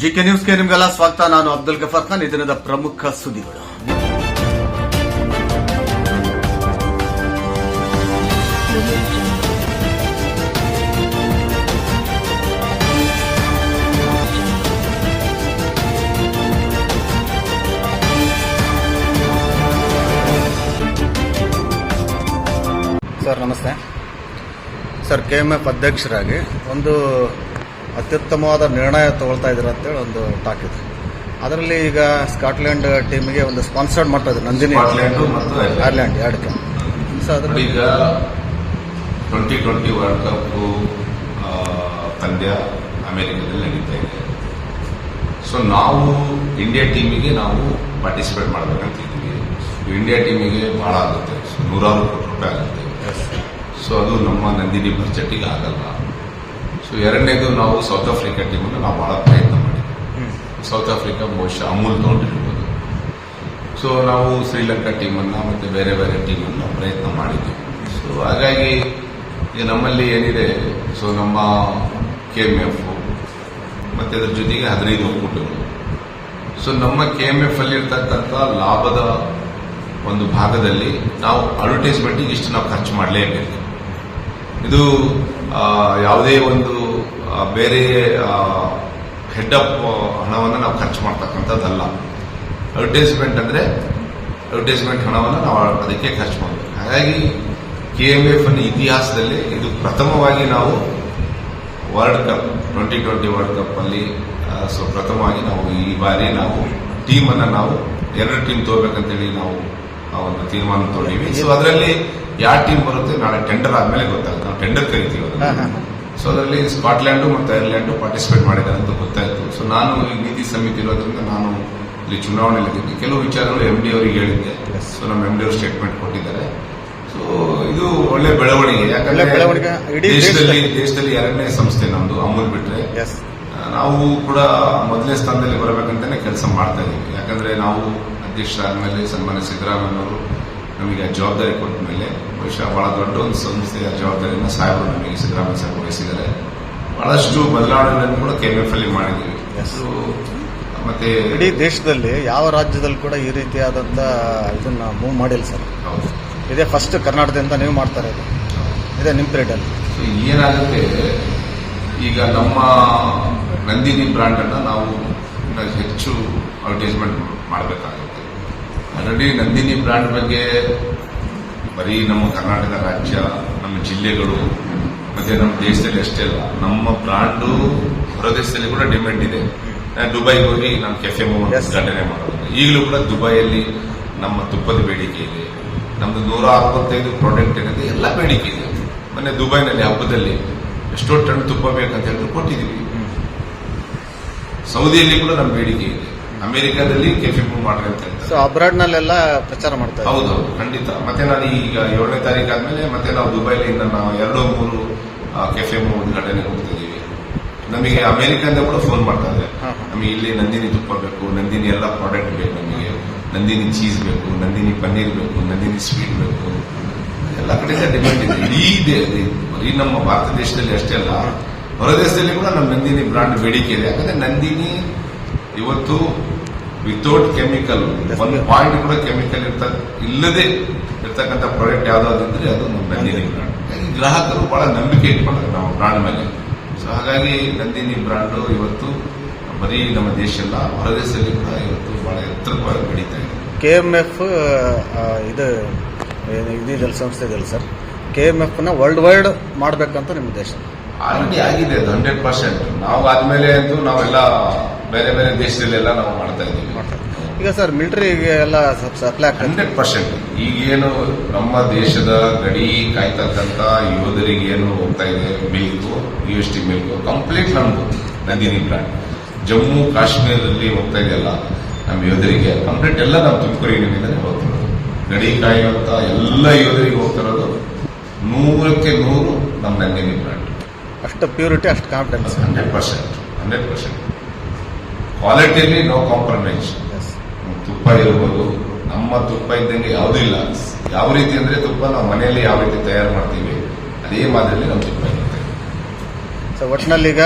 GK ನ್ಯೂಸ್ಗೆ ನಿಮಗೆಲ್ಲ ಸ್ವಾಗತ. ನಾನು ಅಬ್ದುಲ್ ಗಫರ್. ಖಾನ್ ಈ ದಿನದ ಪ್ರಮುಖ ಸುದ್ದಿಗಳು. ಸರ್ ನಮಸ್ತೆ. ಸರ್ ಕೆ ಎಂ ಎಫ್ ಅಧ್ಯಕ್ಷರಾಗಿ ಒಂದು ಅತ್ಯುತ್ತಮವಾದ ನಿರ್ಣಯ ತಗೊಳ್ತಾ ಇದ್ದೀರಾ ಅಂತೇಳಿ ಒಂದು ಟಾಕ್ ಇದೆ. ಅದರಲ್ಲಿ ಈಗ ಸ್ಕಾಟ್ಲೆಂಡ್ ಟೀಮಿಗೆ ಒಂದು ಸ್ಪಾನ್ಸರ್ಡ್ ಮಾಡ್ತಾ ಇದ್ದಾರೆ ನಂದಿನಿ ಐರ್ಲ್ಯಾಂಡ್. ಎರಡು ಎರಡಕ್ಕೆ ಸೊ ಅದರಲ್ಲಿ ಈಗ ಟ್ವೆಂಟಿ ಟ್ವೆಂಟಿ ವರ್ಲ್ಡ್ ಕಪ್ ಪಂದ್ಯ ಅಮೆರಿಕದಲ್ಲಿ ನಡೀತಾ ಇದೆ. ಸೊ ನಾವು ಇಂಡಿಯಾ ಟೀಮಿಗೆ ನಾವು ಪಾರ್ಟಿಸಿಪೇಟ್ ಮಾಡಬೇಕಂತಿದ್ದೀವಿ ಇಂಡಿಯಾ ಟೀಮಿಗೆ ಭಾಳ ಆಗುತ್ತೆ. ಸೊ ನೂರಾರು ಕೋಟಿ ರೂಪಾಯಿ ಆಗುತ್ತೆ. ಸೊ ಅದು ನಮ್ಮ ನಂದಿನಿ ಬಜೆಟಿಗೆ ಆಗಲ್ಲ ಸೊ ಎರಡನೇದು ನಾವು ಸೌತ್ ಆಫ್ರಿಕಾ ಟೀಮನ್ನು ನಾವು ಬಹಳ ಪ್ರಯತ್ನ ಮಾಡಿದ್ವಿ. ಸೌತ್ ಆಫ್ರಿಕಾ ಬಹುಶಃ ಅಮೂಲ್ ತೊಗೊಂಡಿರ್ಬೋದು ಸೊ ನಾವು ಶ್ರೀಲಂಕಾ ಟೀಮನ್ನು ಮತ್ತು ಬೇರೆ ಬೇರೆ ಟೀಮನ್ನು ಪ್ರಯತ್ನ ಮಾಡಿದ್ವಿ. ಸೊ ಹಾಗಾಗಿ ಈಗ ನಮ್ಮಲ್ಲಿ ಏನಿದೆ? ಸೊ ನಮ್ಮ ಕೆ ಎಂ ಎಫ್ ಮತ್ತು ಅದ್ರ ಜೊತೆಗೆ ಹದಿನೈದು ಒಕ್ಕೂಟಗಳು. ಸೊ ನಮ್ಮ ಕೆ ಎಂ ಎಫ್ ಅಲ್ಲಿ ಇರ್ತಕ್ಕಂಥ ಲಾಭದ ಒಂದು ಭಾಗದಲ್ಲಿ ನಾವು ಅಡ್ವರ್ಟೈಸ್ಮೆಂಟಿಗೆ ಇಷ್ಟು ನಾವು ಖರ್ಚು ಮಾಡಲೇಬೇಕು. ಇದು ಯಾವುದೇ ಒಂದು ಬೇರೆ ಹೆಡ್ ಅಪ್ ಹಣವನ್ನು ನಾವು ಖರ್ಚು ಮಾಡ್ತಕ್ಕಂಥದ್ದಲ್ಲ. ಅಡ್ವರ್ಟೈಸ್ಮೆಂಟ್ ಅಂದರೆ ಅಡ್ವರ್ಟೈಸ್ಮೆಂಟ್ ಹಣವನ್ನು ನಾವು ಅದಕ್ಕೆ ಖರ್ಚು ಮಾಡಬೇಕು. ಹಾಗಾಗಿ ಕೆ ಎಂ ಎಫ್ ಅನ್ನ ಇತಿಹಾಸದಲ್ಲಿ ಇದು ಪ್ರಥಮವಾಗಿ ನಾವು world cup twenty twenty world cup ಅಲ್ಲಿ ಸೊ ಪ್ರಥಮವಾಗಿ ನಾವು ಈ ಬಾರಿ ನಾವು ಟೀಮನ್ನು ನಾವು ಎರಡು ಟೀಮ್ ತಗೋಬೇಕಂತೇಳಿ ನಾವು ಆ ಒಂದು ತೀರ್ಮಾನ ತಗೊಂಡಿವಿ. ಸೊ ಅದರಲ್ಲಿ ಯಾವ ಟೀಮ್ ಬರುತ್ತೆ ನಾಳೆ ಟೆಂಡರ್ ಆದ್ಮೇಲೆ ಗೊತ್ತಾಗುತ್ತೆ. ನಾವು ಟೆಂಡರ್ ಕರಿತೀವಿ. ಸೊ ಅದರಲ್ಲಿ ಸ್ಕಾಟ್ಲ್ಯಾಂಡು ಮತ್ತು ಐರ್ಲೆಂಡು ಪಾರ್ಟಿಸಿಪೇಟ್ ಮಾಡಿದ್ದಾರೆ ಅಂತ ಗೊತ್ತಾಯಿತು. ಸೊ ನಾನು ಈ ನೀತಿ ಸಮಿತಿ ಇರೋದ್ರಿಂದ ನಾನು ಇಲ್ಲಿ ಚುನಾವಣೆಯಲ್ಲಿದ್ದೀನಿ ಕೆಲವು ವಿಚಾರಗಳು ಎಂ ಡಿ ಅವರಿಗೆ ಹೇಳಿದ್ದೆ. ಸೊ ನಮ್ಮ ಎಂ ಡಿ ಅವರು ಸ್ಟೇಟ್ಮೆಂಟ್ ಕೊಟ್ಟಿದ್ದಾರೆ. ಸೊ ಇದು ಒಳ್ಳೆ ಬೆಳವಣಿಗೆ. ಯಾಕಂದ್ರೆ. ದೇಶದಲ್ಲಿ ದೇಶದಲ್ಲಿ. ಎರಡನೇ ಸಂಸ್ಥೆ ನಮ್ದು ಅಮೂಲ್ ಬಿಟ್ರೆ. ಎಸ್ ನಾವು ಕೂಡ ಮೊದಲನೇ ಸ್ಥಾನದಲ್ಲಿ ಬರಬೇಕಂತಾನೆ ಕೆಲಸ ಮಾಡ್ತಾ ಇದ್ದೀವಿ. ಯಾಕಂದ್ರೆ ನಾವು ಅಧ್ಯಕ್ಷರಾದ್ಮೇಲೆ ಸನ್ಮಾನ್ಯ ಸಿದ್ದರಾಮಯ್ಯನವರು ನಮಗೆ ಆ ಜವಾಬ್ದಾರಿ ಕೊಟ್ಟ ಮೇಲೆ ಬಹುಶಃ ಬಹಳ ದೊಡ್ಡ ಒಂದು ಸಂಸ್ಥೆಯ ಜವಾಬ್ದಾರಿಯನ್ನು ಸಾಹೇಬರು ನಮಗೆ ಸಿದ್ದರಾಮಯ್ಯ ಸಾಹೇಬ್ ವಹಿಸಿದ್ದಾರೆ. ಬಹಳಷ್ಟು ಬದಲಾವಣೆಗಳನ್ನು ಕೂಡ ಕೆಎಂಎಫ್ ಅಲ್ಲಿ ಮಾಡಿದ್ದೀವಿ. ಮತ್ತೆ ಇಡೀ ದೇಶದಲ್ಲಿ ಯಾವ ರಾಜ್ಯದಲ್ಲಿ ಕೂಡ ಈ ರೀತಿಯಾದಂಥ ಇದನ್ನ ಮೂವ್ ಮಾಡಿಲ್ಲ ಸರ್. ಹೌದು. ಇದೇ ಫಸ್ಟ್ ಕರ್ನಾಟಕದಿಂದ ನೀವು ಮಾಡ್ತಾರೆ ಇದೇ ನಿಮ್ಮ ಪೀರಿಯಡಲ್ಲಿ ಏನಾಗುತ್ತೆ ಈಗ ನಮ್ಮ ನಂದಿನಿ ಬ್ರಾಂಡ್ ಅನ್ನ ನಾವು ಹೆಚ್ಚು ಅಡ್ವರ್ಟೈಸ್ಮೆಂಟ್ ಮಾಡಬೇಕಾಗುತ್ತೆ. ಆಲ್ರೆಡಿ ನಂದಿನಿ ಬ್ರಾಂಡ್ ಬಗ್ಗೆ ಬರೀ ನಮ್ಮ ಕರ್ನಾಟಕ ರಾಜ್ಯ ನಮ್ಮ ಜಿಲ್ಲೆಗಳು ಮತ್ತೆ ನಮ್ಮ ದೇಶದಲ್ಲಿ ಅಷ್ಟೇ ಅಲ್ಲ ನಮ್ಮ ಬ್ರಾಂಡು ಹೊರದೇಶದಲ್ಲಿ ಕೂಡ ಡಿಮ್ಯಾಂಡ್ ಇದೆ. ನಾನು ದುಬೈಗೆ ಹೋಗಿ ನಾನು ಕೆಫೆ. ಉದ್ಘಾಟನೆ ಮಾಡೋದು. ಈಗಲೂ ಕೂಡ ದುಬೈಯಲ್ಲಿ ನಮ್ಮ ತುಪ್ಪದ ಬೇಡಿಕೆ ಇದೆ. ನಮ್ದು ನೂರ ಅರವತ್ತೈದು ಪ್ರಾಡಕ್ಟ್ ಏನಿದೆ ಎಲ್ಲ ಬೇಡಿಕೆ ಇದೆ. ಮೊನ್ನೆ ದುಬೈನಲ್ಲಿ ಹಬ್ಬದಲ್ಲಿ ಎಷ್ಟೋ ಟನ್ ತುಪ್ಪ ಬೇಕಂತ ಹೇಳಿದ್ರು ಕೊಟ್ಟಿದ್ದೀವಿ. ಸೌದಿಯಲ್ಲಿ ಕೂಡ ನಮ್ಮ ಬೇಡಿಕೆ ಇದೆ. ಅಮೆರಿಕಾದಲ್ಲಿ ಕೆಫೆ ಮೂವ್ ಮಾಡ್ರಿ ಅಂತ ಹೇಳ್ತಾರೆ. ಸೊ ಅಬ್ರಾಡ್ನಲ್ಲೆಲ್ಲ ಪ್ರಚಾರ ಮಾಡ್ತಾರೆ ಹೌದು ಖಂಡಿತ. ಮತ್ತೆ ನಾನು ಈಗ ಏಳನೇ ತಾರೀಕು ಆದ್ಮೇಲೆ ಮತ್ತೆ ನಾವು ದುಬೈಲಿ ಇನ್ನು ನಾವು ಎರಡು ಮೂರು ಕೆಫೆ ಉದ್ಘಾಟನೆ ಹೋಗ್ತಿದ್ದೀವಿ. ನಮಗೆ ಅಮೆರಿಕದಿಂದ ಕೂಡ ಫೋನ್ ಮಾಡ್ತಾ ಇದ್ದಾರೆ. ಹಾ, ಹಾ. ನಮಗೆ ಇಲ್ಲಿ ನಂದಿನಿ ತುಪ್ಪ ಬೇಕು ನಂದಿನಿ ಎಲ್ಲ ಪ್ರಾಡಕ್ಟ್ ಬೇಕು ನಮಗೆ. ನಂದಿನಿ ಚೀಸ್ ಬೇಕು ನಂದಿನಿ ಪನ್ನೀರ್ ಬೇಕು ನಂದಿನಿ ಸ್ವೀಟ್ ಬೇಕು. ಎಲ್ಲ ಕಡೆ ಡಿಮ್ಯಾಂಡ್ ಇದೆ. ಇಡೀ ಬರೀ ನಮ್ಮ ಭಾರತ ದೇಶದಲ್ಲಿ ಅಷ್ಟೇ ಅಲ್ಲ ಹೊರದೇಶದಲ್ಲಿ ಕೂಡ ನಮ್ಮ ನಂದಿನಿ ಬ್ರಾಂಡ್ ಬೇಡಿಕೆ ಇದೆ. ಯಾಕಂದ್ರೆ ನಂದಿನಿ ಇವತ್ತು ವಿತೌಟ್ ಕೆಮಿಕಲ್ ಒಂದು ಪಾಯಿಂಟ್ ಕೂಡ ಕೆಮಿಕಲ್ ಇರ್ತ ಇಲ್ಲದೆ ಇರ್ತಕ್ಕಂಥ ಪ್ರಾಡಕ್ಟ್ ಯಾವ್ದಾದ್ರೆ ಅದು ನಮ್ಮ ನಂದಿನಿ ಗ್ರಾಹಕರು ಬಹಳ ನಂಬಿಕೆ ಇಟ್ಕೊಂಡ್ರೆ ನಾವು ಬ್ರಾಂಡ್ ಮೇಲೆ. ಸೊ ಹಾಗಾಗಿ ನಂದಿನಿ ಬ್ರಾಂಡ್ ಇವತ್ತು ಬರೀ ನಮ್ಮ ದೇಶ ಅಲ್ಲ ಹೊರದೇಶದಲ್ಲಿ ಕೂಡ ಇವತ್ತು ಬಹಳ ಎತ್ತರವಾಗಿ ಬೆಳೀತಾ ಇದೆ. ಕೆ ಎಂ ಎಫ್ ಇದು ಏನು ಇದಿದೆಯಲ್ಲ ಸಂಸ್ಥೆ ಇದೆಯಲ್ಲ ಸರ್? ಕೆ ಎಂ ಎಫ್ನ ವರ್ಲ್ಡ್ ವೈಡ್ ಮಾಡಬೇಕಂತ ನಿಮ್ಮ ದೇಶ ಆಲ್ರೆಡಿ ಆಗಿದೆ ಅದು ಹಂಡ್ರೆಡ್ ಪರ್ಸೆಂಟ್ ನಾವು ಆದ್ಮೇಲೆ ಅಂತೂ ನಾವೆಲ್ಲ ಬೇರೆ ಬೇರೆ ದೇಶದಲ್ಲೆಲ್ಲ ನಾವು ಮಾಡ್ತಾ ಇದ್ದೀವಿ. ಈಗ ಸರ್ ಮಿಲಿಟರಿಗೆ ಎಲ್ಲ ಸಪ್ಲೈ ಹಂಡ್ರೆಡ್ ಪರ್ಸೆಂಟ್. ಈಗೇನು ನಮ್ಮ ದೇಶದ ಗಡಿ ಕಾಯ್ತಕ್ಕಂತ ಯೋಧರಿಗೆ ಏನು ಹೋಗ್ತಾ ಇದೆ? Milk U S T milk complete ನಮ್ದು ನಂದಿನಿ ಬ್ರ್ಯಾಂಡ್ ಜಮ್ಮು ಕಾಶ್ಮೀರದಲ್ಲಿ ಹೋಗ್ತಾ ಇದೆಯಲ್ಲ ನಮ್ಮ ಯೋಧರಿಗೆ ಕಂಪ್ಲೀಟ್ ಎಲ್ಲ ನಾವು ತುಮಕೂರು ಯೂನಿಯನ್ನಿಂದಲೇ ಹೋಗ್ತಿರೋದು ಗಡಿ ಕಾಯುವಂತ ಎಲ್ಲ ಯೋಧರಿಗೆ ಹೋಗ್ತಿರೋದು ನೂರಕ್ಕೆ ನೂರು ನಮ್ಮ ನಂದಿನಿ ಬ್ರ್ಯಾಂಡ್ ಅಷ್ಟು ಪ್ಯೂರಿಟಿ ಅಷ್ಟು confidence hundred percent hundred percent. ಕ್ವಾಲಿಟಿಯಲ್ಲಿ no compromise ತುಪ್ಪ ಇರ್ಬೋದು. ನಮ್ಮ ತುಪ್ಪ ಇದ್ದಂಗೆ ಯಾವುದೂ ಇಲ್ಲ. ಯಾವ ರೀತಿ ಅಂದ್ರೆ ತುಪ್ಪ ನಾವು ಮನೆಯಲ್ಲಿ ಯಾವ ರೀತಿ ತಯಾರು ಮಾಡ್ತೀವಿ ಅದೇ ಮಾದರಿಯಲ್ಲಿ ನಮ್ಮ ತುಪ್ಪ ಇರುತ್ತೆ. ಸೊ ಒಟ್ಟಿನಲ್ಲಿ ಈಗ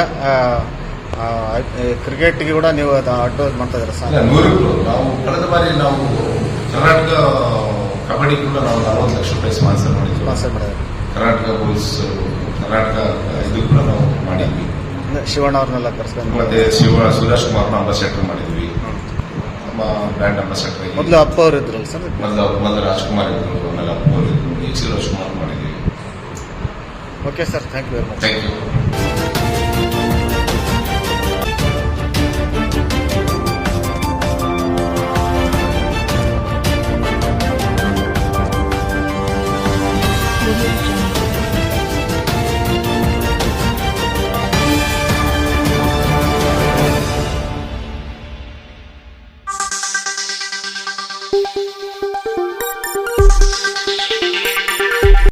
ಕ್ರಿಕೆಟ್ಗೆ ಕೂಡ ನೀವು ಅಡ್ವೈಸ್ ಮಾಡ್ತಾ ಇದ್ದೀರಾ ಸರ್? ನೂರಕ್ಕೂ. ನಾವು ಕಳೆದ ಬಾರಿ ನಾವು ಕರ್ನಾಟಕ ಕಬಡ್ಡಿ ಕೂಡ ನಾವು ನಲವತ್ತು ಲಕ್ಷ ರೂಪಾಯಿ ಸ್ಪಾನ್ಸರ್ ಮಾಡಿದ್ವಿ. ಸ್ಪಾನ್ಸರ್ ಮಾಡಿದ್ವಿ ಕರ್ನಾಟಕ ಪೊಲೀಸ್ ಕರ್ನಾಟಕ ಇದು ಕೂಡ ನಾವು ಮಾಡಿದ್ವಿ. ಶಿವಣ್ಣ ಅವ್ರನ್ನೆಲ್ಲ ಕರ್ಸ್ಕೊಂಡು ಮತ್ತೆ ಶಿವ ಸುರೇಶ್ ಕುಮಾರ್ನ ಅಂಬಾಸೆಡರ್ ಮಾಡಿದ್ವಿ. ನಮ್ಮ ಬ್ರ್ಯಾಂಡ್ ಅಂಬಾಸೆಡರ್ ಮೊದಲು ಅಪ್ಪ ಅವರು ಇದ್ರಲ್ಲ ಸರ್? ಮೊದಲು ಮೊದಲು ರಾಜ್ಕುಮಾರ್ ಇದ್ರು ಆಮೇಲೆ ಅವರು ಇದ್ರು. ಈಗ ಸುರೇಶ್ ಕುಮಾರ್ ಮಾಡಿದ್ವಿ. Okay sir thank you very much thank you